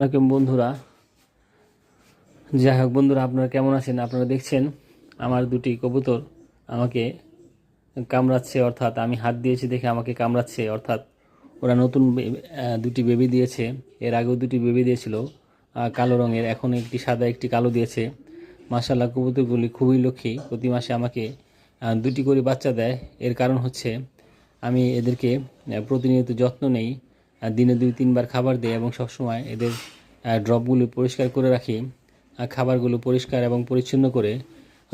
আসসালামাইকুম বন্ধুরা, যাই হোক বন্ধুরা, আপনারা কেমন আছেন? আপনারা দেখছেন আমার দুটি কবুতর আমাকে কামড়াচ্ছে, অর্থাৎ আমি হাত দিয়েছি দেখে আমাকে কামড়াচ্ছে, অর্থাৎ ওরা নতুন দুটি বেবি দিয়েছে। এর আগেও দুটি বেবি দিয়েছিল কালো রঙের, এখন একটি সাদা, একটি কালো দিয়েছে। মাসাল্লাহ কবুতরগুলি খুবই লক্ষ্মী। প্রতি মাসে আমাকে দুটি করে বাচ্চা দেয়। এর কারণ হচ্ছে আমি এদেরকে প্রতিনিয়ত যত্ন নেই। দিনে দুই, তিনবার খাবার দেয় এবং সবসময় এদের ড্রপগুলো পরিষ্কার করে রাখি খাবারগুলো পরিষ্কার এবং পরিচ্ছন্ন করে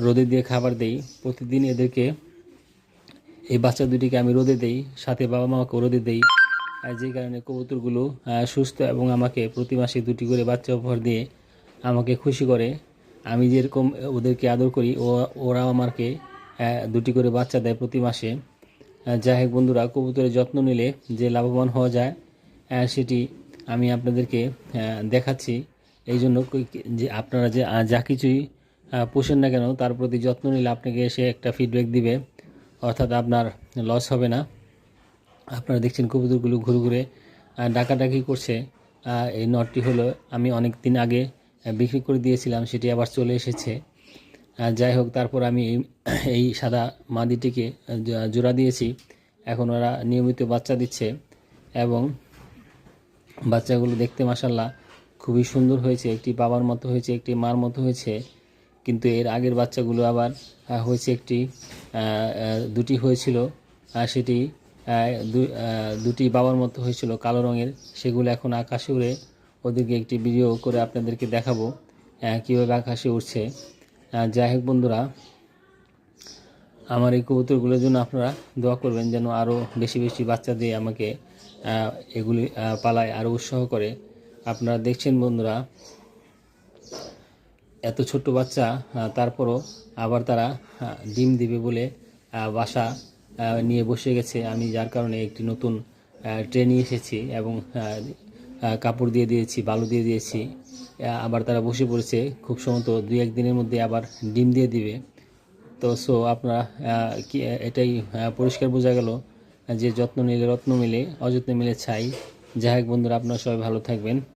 রোদে দিয়ে খাবার দেই। প্রতিদিন এদেরকে, এই বাচ্চা দুটিকে আমি রোদে দেই, সাথে বাবা মাকে রোদে দেই। যে কারণে কবুতরগুলো সুস্থ এবং আমাকে প্রতি মাসে দুটি করে বাচ্চা উপহার দিয়ে আমাকে খুশি করে। আমি যেরকম ওদেরকে আদর করি, ও ওরা আমাকে দুটি করে বাচ্চা দেয় প্রতি মাসে। যাই হোক বন্ধুরা, কবুতরের যত্ন নিলে যে লাভবান হওয়া যায়। সেটি আমি আপনাদেরকে দেখাচ্ছি। এই জন্য যে আপনারা যে যা কিছুই পোষেন না কেন, তার প্রতি যত্ন নিলে আপনাকে এসে একটা ফিডব্যাক দিবে। অর্থাৎ আপনার লস হবে না। আপনারা দেখছেন কবুতরগুলো ঘুরে ঘুরে ডাকাডাকি করছে। এই নটটি হলো, আমি অনেক দিন আগে বিক্রি করে দিয়েছিলাম, সেটি আবার চলে এসেছে। যাই হোক, তারপর আমি এই সাদা মাদিটিকে জোড়া দিয়েছি। এখন ওরা নিয়মিত বাচ্চা দিচ্ছে এবং বাচ্চাগুলো দেখতে মাসাল্লাহ খুবই সুন্দর হয়েছে। একটি বাবার মতো হয়েছে, একটি মার মতো হয়েছে। কিন্তু এর আগের বাচ্চাগুলো আবার হয়েছে একটি দুটি হয়েছিল। সেটি দুটি বাবার মতো হয়েছিল কালো রঙের। সেগুলো এখন আকাশে উড়ে ওদেরকে একটি ভিডিও করে আপনাদেরকে দেখাবো কীভাবে আকাশে উঠছে যাই হোক বন্ধুরা, আমার এই কবুতরগুলোর জন্য আপনারা দোয়া করবেন যেন আরও বেশি বেশি বাচ্চা দিয়ে আমাকে এগুলি পালায় আরও উৎসাহ করে। আপনারা দেখছেন বন্ধুরা, এত ছোট্ট বাচ্চা তারপরও আবার তারা ডিম দিবে বলে বাসা নিয়ে বসে গেছে। আমি যার কারণে একটি নতুন ট্রে নিয়ে এসেছি এবং কাপড় দিয়ে দিয়েছি, বালু দিয়ে দিয়েছি। আবার তারা বসে পড়েছে, খুব সম্ভবত দুই একদিনের মধ্যে আবার ডিম দিয়ে দিবে। তো সো আপনারা কি, এটাই পরিষ্কার বোঝা গেল। যে যত্ন নিলে রত্ন মিলে, অযত্ন মিলে ছাই যাই হোক বন্ধুরা, আপনারা সবাই ভালো থাকবেন।